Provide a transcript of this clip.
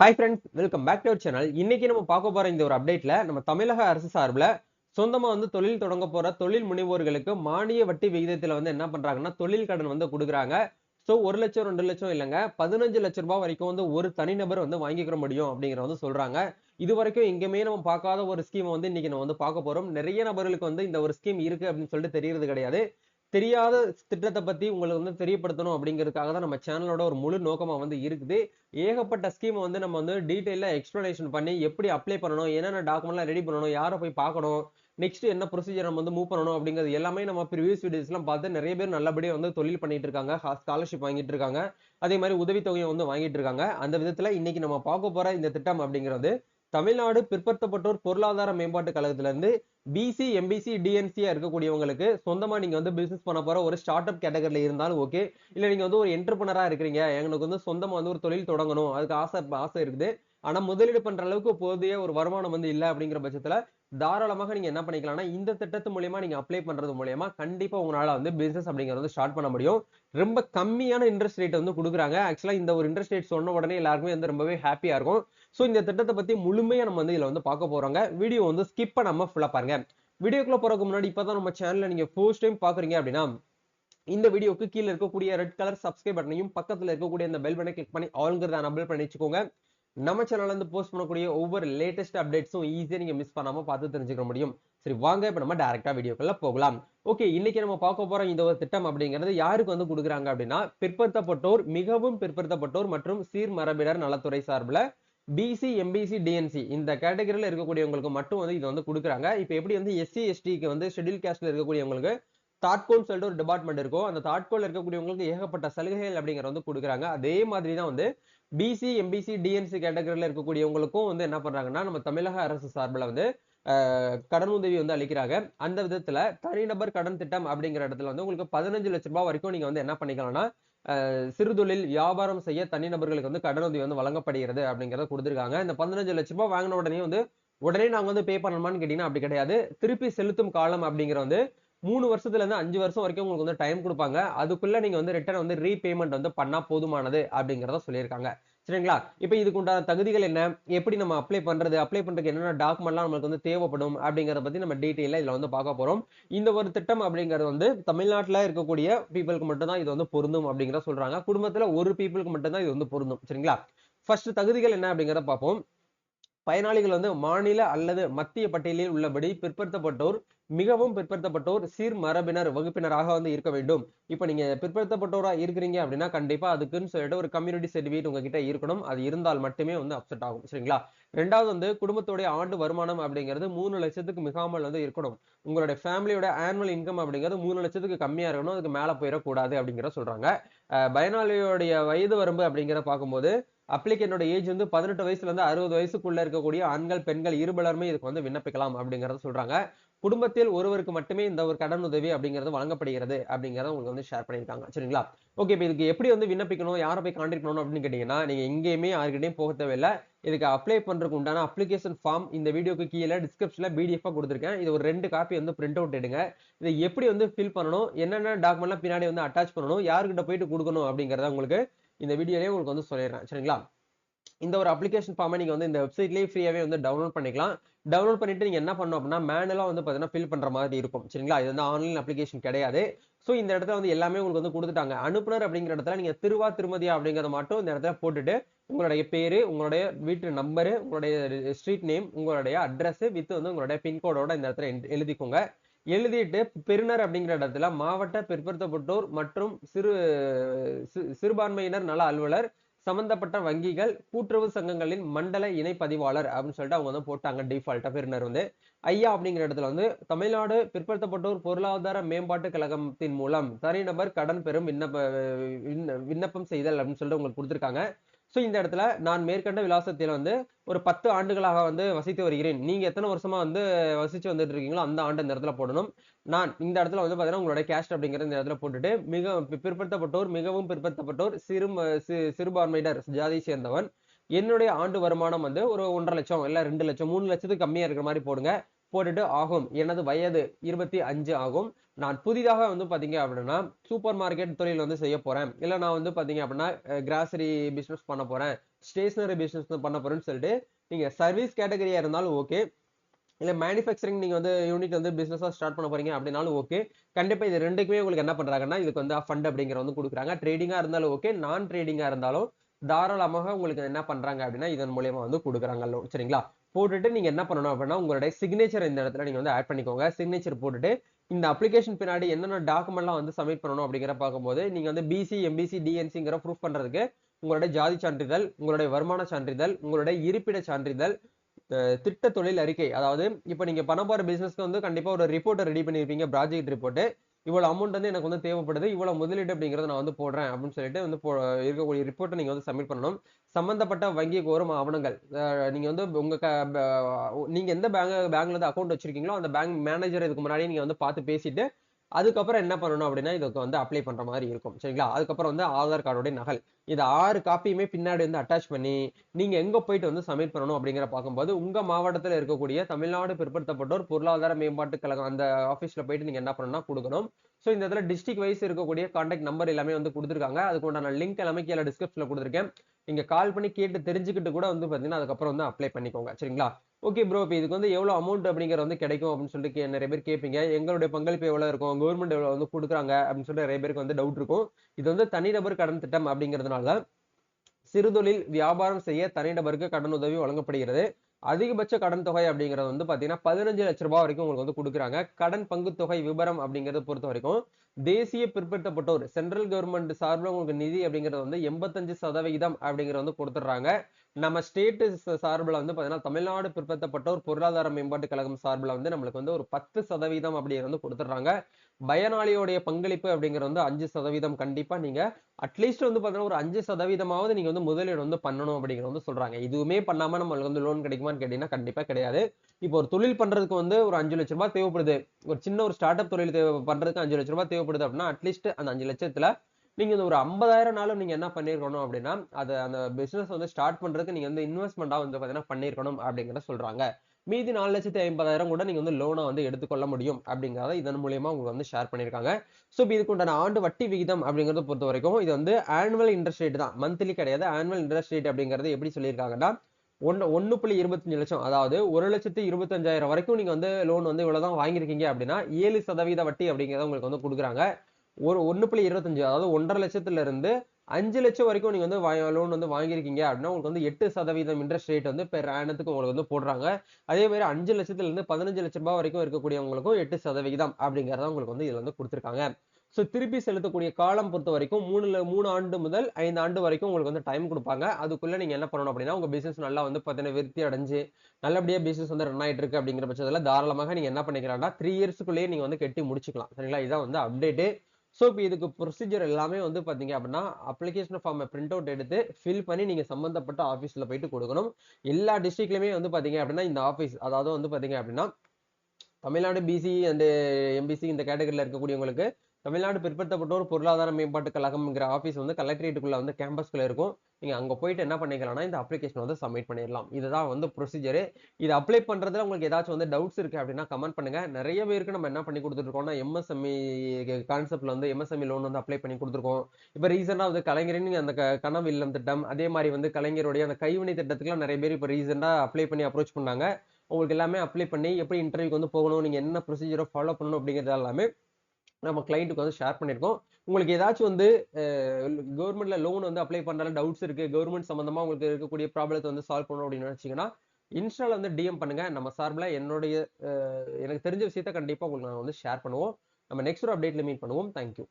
Hi friends welcome back to our channel இன்னைக்கு நம்ம பார்க்க போற இந்த ஒரு அப்டேட்ல நம்ம தமிழக அரசு சார்பில் சொந்தமாக வந்து தொழில் தொடங்க போற தொழில் முனைவோர்களுக்கு மானிய வட்டி விகிதத்தில் வந்து என்ன பண்றாங்கன்னா தொழில் கடன் வந்து கொடுக்குறாங்க. ஸோ ஒரு லட்சம் ரெண்டு லட்சம் இல்லைங்க. பதினஞ்சு லட்ச ரூபாய் வரைக்கும் வந்து ஒரு தனிநபர் வந்து வாங்கிக்கிற முடியும் அப்படிங்கிற வந்து சொல்றாங்க. இது வரைக்கும் எங்கேயுமே நம்ம பார்க்காத ஒரு ஸ்கீம் வந்து இன்னைக்கு நம்ம வந்து பார்க்க போறோம். நிறைய நபர்களுக்கு வந்து இந்த ஒரு ஸ்கீம் இருக்கு அப்படின்னு சொல்லிட்டு தெரியறது கிடையாது. தெரியாத திட்டத்தை பத்தி உங்களுக்கு வந்து தெரியப்படுத்தணும் அப்படிங்கிறதுக்காக தான் நம்ம சேனலோட ஒரு முழு நோக்கமா வந்து இருக்குது. ஏகப்பட்ட ஸ்கீமை வந்து நம்ம வந்து டீட்டெயிலாக எக்ஸ்பிளனேஷன் பண்ணி எப்படி அப்ளை பண்ணணும் என்னென்ன டாக்குமெண்ட்லாம் ரெடி பண்ணணும் யாரை போய் பார்க்கணும் நெக்ஸ்ட் என்ன ப்ரொசீஜர் நம்ம வந்து மூவ் பண்ணணும் அப்படிங்கிறது எல்லாமே நம்ம ப்ரிவியூஸ் வீடியோஸ்லாம் பார்த்து நிறைய பேர் நல்லபடியாக வந்து தொழில் பண்ணிட்டு இருக்காங்க. ஸ்காலர்ஷிப் வாங்கிட்டு இருக்காங்க. அதே மாதிரி உதவித்தொகையை வந்து வாங்கிட்டு இருக்காங்க. அந்த விதத்தில் இன்னைக்கு நம்ம பார்க்க போகிற இந்த திட்டம் அப்படிங்கிறது தமிழ்நாடு பிற்படுத்தப்பட்டோர் பொருளாதார மேம்பாட்டு கழகத்துல இருந்து பிசி எம்பிசி டிஎன்சியா இருக்கக்கூடியவங்களுக்கு சொந்தமா நீங்க வந்து பிசினஸ் பண்ண போற ஒரு ஸ்டார்ட் அப் கேட்டகரியில இருந்தாலும் ஓகே இல்ல நீங்க வந்து ஒரு என்டர்பனரா இருக்கிறீங்க. எங்களுக்கு வந்து சொந்தமா வந்து ஒரு தொழில் தொடங்கணும். அதுக்கு ஆசை ஆசை இருக்குது. ஆனா முதலீடு பண்ற அளவுக்கு போதிய ஒரு வருமானம் வந்து இல்லை அப்படிங்கிற பட்சத்துல தாராளமாக நீங்க என்ன பண்ணிக்கலாம்னா இந்த திட்டத்து மூலியமா நீங்க அப்ளை பண்றது மூலியமா கண்டிப்பா உங்களால வந்து பிசினஸ் அப்படிங்கறது வந்து ஸ்டார்ட் பண்ண முடியும். ரொம்ப கம்மியான இன்ட்ரெஸ்ட் ரேட் வந்து கொடுக்குறாங்க. ஆக்சுவலா இந்த ஒரு இன்ட்ரெஸ்ட் ரேட் சொன்ன உடனே எல்லாருக்குமே வந்து ரொம்பவே ஹாப்பியா இருக்கும். ஸோ இந்த திட்டத்தை பத்தி முழுமையா நம்ம வந்து இதுல வந்து பார்க்க போறோங்க. வீடியோ வந்து ஸ்கிப் பண்ணாம ஃபுல்லா பாருங்க. வீடியோக்குள்ள போறதுக்கு முன்னாடி இப்பதான் நம்ம சேனல்ல நீங்க ஃபர்ஸ்ட் டைம் பாக்குறீங்க அப்படின்னா இந்த வீடியோக்கு கீழே இருக்கக்கூடிய ரெட் கலர் சப்ஸ்கிரைப் பட்டனையும் பக்கத்துல இருக்கக்கூடிய இந்த பெல் பட்டனை கிளிக் பண்ணி ஆளுங்கிறத அனபிள் பண்ணி வச்சுக்கோங்க. நம்ம சேனல்ல இருந்து போஸ்ட் பண்ணக்கூடிய ஒவ்வொரு லேட்டஸ்ட் அப்டேட்ஸும் ஈஸியா நீங்க மிஸ் பண்ணாம பார்த்து தெரிஞ்சுக்க முடியும். சரி வாங்க இப்ப நம்ம டேரக்டா வீடியோக்குள்ள போகலாம். ஓகே இன்னைக்கு நம்ம பார்க்க போற இந்த ஒரு திட்டம் அப்படிங்கிறது யாருக்கு வந்து கொடுக்குறாங்க அப்படின்னா பிற்படுத்தப்பட்டோர் மிகவும் பிற்படுத்தப்பட்டோர் மற்றும் சீர்மரபினர் நலத்துறை சார்பில் பிசி எம்பிசி டிஎன்சி இந்த கேட்டகரியில் இருக்கக்கூடியவங்களுக்கு மட்டும் வந்து இது வந்து கொடுக்குறாங்க. இப்போ எப்படி வந்து எஸ்சி எஸ்டிக்கு வந்து ஷெடியூல் கேஸ்ட்ல இருக்கக்கூடியவங்களுக்கு தாட்கோல் சொல்லிட்டு ஒரு டிபார்ட்மெண்ட் இருக்கும் அந்த தாட்கோல் இருக்கக்கூடியவங்களுக்கு ஏகப்பட்ட சலுகைகள் அப்படிங்கிற வந்து கொடுக்குறாங்க. அதே மாதிரி தான் வந்து பிசி எம்பிசி டிஎன்சி கேட்டகரியில் இருக்கக்கூடியவங்களுக்கும் வந்து என்ன பண்றாங்கன்னா நம்ம தமிழக அரசு சார்பில் வந்து கடன் உதவி வந்து அளிக்கிறாங்க. அந்த விதத்தில் தனிநபர் கடன் திட்டம் அப்படிங்கிற இடத்துல வந்து உங்களுக்கு பதினஞ்சு லட்ச ரூபாய் வரைக்கும் நீங்க வந்து என்ன பண்ணிக்கலாம்னா சிறுதொழில் வியாபாரம் செய்ய தனிநபர்களுக்கு வந்து கடனுதவி வந்து வழங்கப்படுகிறது அப்படிங்கிறத கொடுத்துருக்காங்க. இந்த பதினஞ்சு லட்ச ரூபாய் வாங்கின உடனே வந்து உடனே நாங்கள் வந்து பே பண்ணணுமான்னு கேட்டீங்கன்னா அப்படி கிடையாது. திருப்பி செலுத்தும் காலம் அப்படிங்கிற வந்து மூணு வருஷத்துல இருந்து அஞ்சு வருஷம் வரைக்கும் உங்களுக்கு வந்து டைம் கொடுப்பாங்க. அதுக்குள்ளே நீங்கள் வந்து ரிட்டர்ன் வந்து ரீபேமெண்ட் வந்து பண்ணால் போதுமானது அப்படிங்கிறத சொல்லியிருக்காங்க. சரிங்களா? இப்போ இதுக்கு உண்டான தகுதிகள் என்ன? எப்படி நம்ம அப்ளை பண்ணுறது அப்ளை பண்ணுறதுக்கு என்னென்ன டாக்குமெண்ட்லாம் நம்மளுக்கு வந்து தேவைப்படும்? அப்படிங்கிறத பற்றி நம்ம டீட்டெயிலாக இதில் வந்து பார்க்க போகிறோம் இந்த ஒரு திட்டம் அப்படிங்கிறது வந்து தமிழ்நாட்டில் இருக்கக்கூடிய பீப்புளுக்கு மட்டும்தான் இது வந்து பொருந்தும் அப்படிங்கிறத சொல்கிறாங்க குடும்பத்தில் ஒரு பீப்புளுக்கு மட்டும்தான் இது வந்து பொருந்தும். சரிங்களா? ஃபர்ஸ்ட் தகுதிகள் என்ன அப்படிங்கிறத பார்ப்போம். பயனாளிகள் வந்து மாநில அல்லது மத்திய பட்டியலில் உள்ளபடி பிற்படுத்தப்பட்டோர் மிகவும் பிற்படுத்தப்பட்டோர் சீர் மரபினர் வகுப்பினராக வந்து இருக்க வேண்டும். இப்போ நீங்க பிற்படுத்தப்பட்டோரா இருக்கிறீங்க அப்படின்னா கண்டிப்பா அதுக்குன்னு சொல்லிட்டு ஒரு கம்யூனிட்டி சர்டிஃபிகேட் உங்ககிட்ட இருக்கணும். அது இருந்தால் மட்டுமே வந்து அப்செட் ஆகும். சரிங்களா? ரெண்டாவது வந்து குடும்பத்துடைய ஆண்டு வருமானம் அப்படிங்கிறது மூணு லட்சத்துக்கு மிகாமல் வந்து இருக்கணும். உங்களுடைய ஃபேமிலியோட ஆனுவல் இன்கம் அப்படிங்கிறது மூணு லட்சத்துக்கு கம்மியா இருக்கணும். அதுக்கு மேல போயிடக்கூடாது அப்படிங்கிற சொல்றாங்க. பயனாளியோடைய வயது வரம்பு அப்படிங்கிற பார்க்கும்போது அப்ளிகேண்டோட ஏஜ் வந்து பதினெட்டு வயசுல இருந்து அறுபது வயசுக்குள்ள இருக்கக்கூடிய ஆண்கள் பெண்கள் இருபலருமே இதுக்கு வந்து விண்ணப்பிக்கலாம் அப்படிங்கறத சொல்றாங்க. குடும்பத்தில் ஒருவருக்கு மட்டுமே இந்த ஒரு கடன் உதவி அப்படிங்கிறது வழங்கப்படுகிறது அப்படிங்கிறத உங்களுக்கு வந்து ஷேர் பண்ணியிருக்காங்க. சரிங்களா? ஓகே இப்போ இதுக்கு எப்படி வந்து விண்ணப்பிக்கணும்? யாரை போய் கான்டாக்ட் பண்ணணும் அப்படின்னு கேட்டிங்கன்னா நீங்கள் எங்கேயுமே யாருக்கிட்டையும் போக தேவையில்லை. இதுக்கு அப்ளை பண்ணுறதுக்கு உண்டான அப்ளிகேஷன் ஃபார்ம் இந்த வீடியோக்கு கீழே டிஸ்கிரிப்ஷனில் பிடிஎஃபாக கொடுத்துருக்கேன். இது ஒரு ரெண்டு காப்பி வந்து பிரிண்ட் அவுட் எடுங்க. இதை எப்படி வந்து ஃபில் பண்ணணும்? என்னென்ன டாக்குமெண்ட்லாம் பின்னாடி வந்து அட்டாச் பண்ணணும்? யாருக்கிட்ட போயிட்டு கொடுக்கணும் அப்படிங்கிறத உங்களுக்கு இந்த வீடியோலேயே உங்களுக்கு வந்து சொல்லிடுறேன். சரிங்களா? இந்த ஒரு அப்ளிகேஷன் ஃபார்மை நீங்கள் வந்து இந்த வெப்சைட்லேயே ஃப்ரீயாகவே வந்து டவுன்லோட் பண்ணிக்கலாம். டவுன்லோட் பண்ணிட்டு நீங்கள் என்ன பண்ணணும் அப்படின்னா மேனலாக வந்து பார்த்தீங்கன்னா ஃபில் பண்ணுற மாதிரி இருக்கும். சரிங்களா? இது வந்து ஆன்லைன் அப்ளிகேஷன் கிடையாது. ஸோ இந்த இடத்துல வந்து எல்லாமே உங்களுக்கு வந்து கொடுத்துட்டாங்க. அனுப்புனர் அப்படிங்கிற இடத்துல நீங்கள் திருவா திருமதியா அப்படிங்கிறத மட்டும் இந்த இடத்துல போட்டுட்டு உங்களுடைய பேர் உங்களுடைய வீட்டு நம்பரு உங்களுடைய ஸ்ட்ரீட் நேம் உங்களுடைய அட்ரஸ் வித் வந்து உங்களுடைய பின்கோடோட இந்த இடத்துல எழுதிக்கோங்க. எழுதிட்டு பெருநர் அப்படிங்கிற இடத்துல மாவட்ட பிற்படுத்தப்பட்டோர் மற்றும் சிறு சிறுபான்மையினர் நல அலுவலர் சம்பந்தப்பட்ட வங்கிகள் கூட்டுறவு சங்கங்களின் மண்டல இணை பதிவாளர் அப்படின்னு சொல்லிட்டு அவங்க வந்து போட்டாங்க டிஃபால்ட்டா பெருனர் வந்து ஐயா அப்படிங்கிற இடத்துல வந்து தமிழ்நாடு பிற்படுத்தப்பட்டோர் பொருளாதார மேம்பாட்டு கழகத்தின் மூலம் தனிநபர் கடன் பெறும் விண்ணப்ப விண்ணப்பம் செய்தல் அப்படின்னு சொல்லிட்டு உங்களுக்கு கொடுத்துருக்காங்க. ஸோ இந்த இடத்துல நான் மேற்கண்ட விலாசத்தில் வந்து ஒரு பத்து ஆண்டுகளாக வந்து வசித்து வருகிறேன். நீங்கள் எத்தனை வருஷமாக வந்து வசித்து வந்துட்டு இருக்கீங்களோ அந்த ஆண்டு இந்த இடத்துல போடணும். நான் இந்த இடத்துல வந்து பார்த்தீங்கன்னா உங்களோட கேஸ்ட் அப்படிங்கிற இந்த இடத்துல போட்டுட்டு மிக பிற்படுத்தப்பட்டோர் மிகவும் பிற்படுத்தப்பட்டோர் சிறு சிறுபான்மையினர் ஜாதியை சேர்ந்தவன். என்னுடைய ஆண்டு வருமானம் வந்து ஒரு ஒன்றரை லட்சம் இல்லை ரெண்டு லட்சம் மூணு லட்சத்துக்கு கம்மியாக இருக்கிற மாதிரி போடுங்க. போட்டுட்டு ஆகும். எனது வயது இருபத்தி அஞ்சு ஆகும். நான் புதிதாக வந்து பார்த்தீங்க அப்படின்னா சூப்பர் மார்க்கெட் தொழில் வந்து செய்ய போறேன். இல்லை நான் வந்து பார்த்தீங்க அப்படின்னா கிராசரி பிஸ்னஸ் பண்ண போறேன். ஸ்டேஷனரி பிஸ்னஸ் பண்ண போறேன்னு சொல்லிட்டு நீங்கள் சர்வீஸ் கேட்டகரியா இருந்தாலும் ஓகே இல்லை மேனுஃபேக்சரிங் நீங்கள் வந்து யூனிட் வந்து பிஸ்னஸாக ஸ்டார்ட் பண்ண போறீங்க அப்படின்னாலும் ஓகே கண்டிப்பாக இது ரெண்டுக்குமே உங்களுக்கு என்ன பண்ணுறாங்கன்னா இதுக்கு வந்து ஃபண்ட் அப்படிங்கிற வந்து கொடுக்குறாங்க. ட்ரேடிங்காக இருந்தாலும் ஓகே நான் ட்ரேடிங்காக இருந்தாலும் தாராளமாக உங்களுக்கு என்ன பண்ணுறாங்க அப்படின்னா இதன் மூலயமா வந்து கொடுக்குறாங்க. சரிங்களா? போட்டுட்டு நீங்க என்ன பண்ணணும் அப்படின்னா உங்களுடைய சிக்னேச்சர் இந்த இடத்துல நீங்க வந்து ஆட் பண்ணிக்கோங்க. சிக்னேச்சர் போட்டுட்டு இந்த அப்ளிகேஷன் பின்னாடி என்னென்ன டாக்குமெண்ட்லாம் வந்து சப்மிட் பண்ணணும் அப்படிங்கிற பார்க்கும்போது நீங்க வந்து பிசி எம்பிசி டிஎன்சிங்கிற ப்ரூஃப் பண்றதுக்கு உங்களுடைய ஜாதி சான்றிதழ் உங்களுடைய வருமான சான்றிதழ் உங்களுடைய இருப்பிட சான்றிதழ் திட்ட தொழில் அறிக்கை. அதாவது இப்போ நீங்க பண்ண போற பிசினஸ்க்கு வந்து கண்டிப்பா ஒரு ரிப்போர்ட்டை ரெடி பண்ணிருப்பீங்க ப்ராஜெக்ட் ரிப்போர்ட்டு இவ்வளவு அமௌண்ட் வந்து எனக்கு வந்து தேவைப்படுது இவ்வளவு முதலீடு அப்படிங்கறத நான் வந்து போடுறேன் அப்படின்னு சொல்லிட்டு வந்து போ- இருக்கக்கூடிய ரிப்போர்ட்டை நீங்க வந்து சப்மிட் பண்ணணும். சம்பந்தப்பட்ட வங்கி கோரும் ஆவணங்கள் நீங்கள் நீங்க வந்து உங்க க- ப- நீங்க எந்த பேங்க் பேங்க்ல இருந்து அக்கௌண்ட் வச்சிருக்கீங்களோ அந்த பேங்க் மேனேஜர் இதுக்கு முன்னாடி நீங்க வந்து பார்த்து பேசிட்டு அதுக்கப்புறம் என்ன பண்ணணும் அப்படின்னா இதுக்கு வந்து அப்ளை பண்ற மாதிரி இருக்கும். சரிங்களா? அதுக்கப்புறம் வந்து ஆதார் கார்டோட நகல். இது ஆறு காப்பியுமே பின்னாடி வந்து அட்டாச் பண்ணி நீங்க எங்க போயிட்டு வந்து சப்மிட் பண்ணணும் அப்படிங்கிற பார்க்கும்போது உங்க மாவட்டத்தில் இருக்கக்கூடிய தமிழ்நாடு பிற்படுத்தப்பட்டோர் பொருளாதார மேம்பாட்டு கழகம் அந்த ஆபீஸ்ல போயிட்டு நீங்க என்ன பண்ணணும்னா கொடுக்கணும். ஸோ இந்த இடத்துல டிஸ்ட்ரிக் வைஸ் இருக்கக்கூடிய காண்டாக்ட் நம்பர் எல்லாமே வந்து கொடுத்துருக்காங்க. அதுக்கு உண்டான லிங்க் எல்லாமே கீழே டிஸ்கிரிப்ஷனில் கொடுத்துருக்கேன். நீங்கள் கால் பண்ணி கேட்டு தெரிஞ்சுக்கிட்டு கூட வந்து பார்த்தீங்கன்னா அதுக்கப்புறம் வந்து அப்ளை பண்ணிக்கோங்க. சரிங்களா? ஓகே ப்ரோ இப்போ இதுக்கு வந்து எவ்வளோ அமௌண்ட் அப்படிங்கிற வந்து கிடைக்கும் அப்படின்னு சொல்லிட்டு நிறைய பேர் கேட்பீங்க. எங்களுடைய பங்களிப்பு எவ்வளோ இருக்கும்? கவர்மெண்ட் எவ்வளோ வந்து கொடுக்குறாங்க அப்படின்னு சொல்லிட்டு நிறைய பேருக்கு வந்து டவுட் இருக்கும். இது வந்து தனிநபர் கடன் திட்டம் அப்படிங்கிறதுனால சிறுதொழில் வியாபாரம் செய்ய தனிநபருக்கு கடன் உதவி வழங்கப்படுகிறது. அதிகபட்ச கடன் தொகை அப்படிங்கிறது வந்து பாத்தீங்கன்னா பதினஞ்சு லட்ச ரூபாய் வரைக்கும் உங்களுக்கு வந்து கொடுக்குறாங்க. கடன் பங்கு தொகை விபரம் அப்படிங்கறத பொறுத்த வரைக்கும் தேசிய பிற்படுத்தப்பட்டோர் சென்ட்ரல் கவர்மெண்ட் சார்பில் உங்களுக்கு நிதி அப்படிங்கிறது வந்து எண்பத்தஞ்சு சதவிகிதம் அப்படிங்கிறது வந்து கொடுத்துட்றாங்க. நம்ம ஸ்டேட் சார்பில் வந்து பாத்தீங்கன்னா தமிழ்நாடு பிற்படுத்தப்பட்டோர் பொருளாதார மேம்பாட்டு கழகம் சார்பில் வந்து நம்மளுக்கு வந்து ஒரு பத்து சதவீதம் அப்படிங்கிறது வந்து கொடுத்துட்றாங்க. பயனாளியோடைய பங்களிப்பு அப்படிங்கிறது வந்து அஞ்சு சதவீதம் கண்டிப்பா நீங்க அட்லீஸ்ட் வந்து பாத்தீங்கன்னா ஒரு அஞ்சு சதவீதமாவது நீங்க வந்து முதலீடு வந்து பண்ணணும் அப்படிங்கிறது வந்து சொல்றாங்க. இதுவுமே பண்ணாம நம்மளுக்கு வந்து லோன் கிடைக்குமான்னு கேட்டீங்கன்னா கண்டிப்பா கிடையாது. இப்போ ஒரு தொழில் பண்றதுக்கு வந்து ஒரு அஞ்சு லட்ச ரூபாய் தேவைப்படுது. ஒரு சின்ன ஒரு ஸ்டார்ட் அப் தொழில் தேவை பண்ணுறதுக்கு அஞ்சு லட்ச ரூபாய் தேவைப்படுது அப்படின்னா அட்லீஸ்ட் அந்த அஞ்சு லட்சத்துல நீங்கள் இந்த ஒரு ஐம்பதாயிரம் நாளும் நீங்கள் என்ன பண்ணியிருக்கணும் அப்படின்னா அதை அந்த பிஸ்னஸ் வந்து ஸ்டார்ட் பண்ணுறதுக்கு நீங்கள் வந்து இன்வெஸ்ட்மெண்ட்டாக வந்து பார்த்தீங்கன்னா பண்ணியிருக்கணும் அப்படிங்கிறத சொல்கிறாங்க மீதி நாலு லட்சத்தி ஐம்பதாயிரம் கூட நீங்கள் வந்து லோனை வந்து எடுத்துக்கொள்ள முடியும் அப்படிங்கிறத இதன் மூலயமா உங்களுக்கு வந்து ஷேர் பண்ணியிருக்காங்க ஸோ இப்போ இதுக்கு உண்டான ஆண்டு வட்டி விகிதம் அப்படிங்கறத பொறுத்த வரைக்கும் இது வந்து ஆனுவல் இன்ட்ரெஸ்ட் ரேட் தான். மந்த்லி கிடையாது ஆனுவல் இன்ட்ரெஸ்ட் ரேட் அப்படிங்கிறது எப்படி சொல்லியிருக்காங்கன்னா ஒன்று ஒன்று புள்ளி இருபத்தஞ்சு லட்சம் அதாவது ஒரு லட்சத்தி இருபத்தஞ்சாயிரம் வரைக்கும் நீங்கள் வந்து லோன் வந்து இவ்வளோ தான் வாங்கியிருக்கீங்க அப்படின்னா ஏழு சதவீத வட்டி அப்படிங்கறத உங்களுக்கு வந்து கொடுக்குறாங்க. ஒரு ஒன்று புள்ளி இருபத்தஞ்சு அதாவது ஒன்றரை லட்சத்துல இருந்து அஞ்சு லட்சம் வரைக்கும் நீங்கள் வந்து லோன் வந்து வாங்கியிருக்கீங்க அப்படின்னா உங்களுக்கு வந்து எட்டு சதவீதம் இன்ட்ரெஸ்ட் ரேட் வந்து பெர் ஆனத்துக்கு உங்களுக்கு வந்து போடுறாங்க. அதே மாதிரி அஞ்சு லட்சத்துலேருந்து பதினஞ்சு லட்ச ரூபாய் வரைக்கும் இருக்கக்கூடியவங்களுக்கும் எட்டு சதவீதம் அப்படிங்கிறத உங்களுக்கு வந்து இதில் வந்து கொடுத்துருக்காங்க. ஸோ திருப்பி செலுத்தக்கூடிய காலம் பொறுத்த வரைக்கும் மூணுல மூணு ஆண்டு முதல் ஐந்து ஆண்டு வரைக்கும் உங்களுக்கு வந்து டைம் கொடுப்பாங்க. அதுக்குள்ளே நீங்கள் என்ன பண்ணணும் அப்படின்னா உங்கள் பிசினஸ் நல்லா வந்து பார்த்தீங்கன்னா விருத்தி அடைஞ்சு நல்லபடியாக பிசினஸ் வந்து ரன் ஆகிட்டு இருக்கு அப்படிங்கிற பட்சத்தில் தாராளமாக நீங்கள் என்ன பண்ணிக்கலாம்னா த்ரீ இயர்ஸ்க்குள்ளேயே நீங்கள் வந்து கட்டி முடிச்சுக்கலாம். சரிங்களா? இதான் வந்து அப்டேட்டு ஸோ இப்போ இதுக்கு ப்ரொசீஜர் எல்லாமே வந்து பார்த்தீங்க அப்படின்னா அப்ளிகேஷன் ஃபார்மை பிரிண்ட் அவுட் எடுத்து ஃபில் பண்ணி நீங்கள் சம்மந்தப்பட்ட ஆஃபீஸில் போயிட்டு கொடுக்கணும். எல்லா டிஸ்ட்ரிக்ட்லையுமே வந்து பார்த்தீங்க அப்படின்னா இந்த ஆஃபீஸ் அதாவது வந்து பார்த்தீங்க அப்படின்னா தமிழ்நாடு பிசி அண்ட் எம்பிசி இந்த கேட்டகரியில் இருக்கக்கூடியவங்களுக்கு தமிழ்நாடு பிற்படுத்தப்பட்டோர் பொருளாதார மேம்பாட்டு கழகம்ங்கிற ஆஃபீஸ் வந்து கலெக்டரேட்டுக்குள்ளே வந்து கேம்பஸ்க்குள்ளே இருக்கும். நீங்கள் அங்கே போயிட்டு என்ன பண்ணிக்கலாம்னா இந்த அப்ளிகேஷன் வந்து சப்மிட் பண்ணிடலாம் இதுதான் வந்து ப்ரொசீஜர் இது அப்ளை பண்ணுறதுல உங்களுக்கு ஏதாச்சும் வந்து டவுட்ஸ் இருக்குது அப்படின்னா கமெண்ட் பண்ணுங்கள் நிறைய பேருக்கு நம்ம என்ன பண்ணி கொடுத்துருக்கோம்னா எம்எஸ்எம்இ கான்செப்டில் வந்து எம்எஸ்எம்இ லோன் வந்து அப்ளை பண்ணி கொடுத்துருக்கோம். இப்போ ரீசெண்டாக வந்து கலைஞரின் அந்த க- கனவு இல்லம் திட்டம் அதே மாதிரி வந்து கலைஞருடைய அந்த கைவினை திட்டத்துக்குலாம் நிறைய பேர் இப்போ ரீசெண்டாக அப்ளை பண்ணி அப்ரோச் பண்ணாங்க. உங்களுக்கு எல்லாமே அப்ளை பண்ணி எப்படி இன்டர்வியூக்கு வந்து போகணும் நீங்கள் என்ன ப்ரொசீஜரை ஃபாலோ பண்ணணும் அப்படிங்கிறது எல்லாமே நம்ம கிளைண்ட்டுக்கு வந்து ஷேர் பண்ணியிருக்கோம் உங்களுக்கு ஏதாச்சும் வந்து கவர்மெண்ட்ல லோன் வந்து அப்ளை பண்ணாலும் டவுட்ஸ் இருக்கு கவர்மெண்ட் சம்மந்தமாக உங்களுக்கு இருக்கக்கூடிய ப்ராப்ளத்தை வந்து சால்வ் பண்ணணும் அப்படின்னு நினைச்சீங்கன்னா இன்ஸ்டால வந்து டிஎம் பண்ணுங்க. நம்ம சார்பில் என்னுடைய எனக்கு தெரிஞ்ச விஷயத்த கண்டிப்பாக உங்களுக்கு நான் வந்து ஷேர் பண்ணுவோம். நம்ம நெக்ஸ்ட் ஒரு அப்டேட்ல மீட் பண்ணுவோம். தேங்க்யூ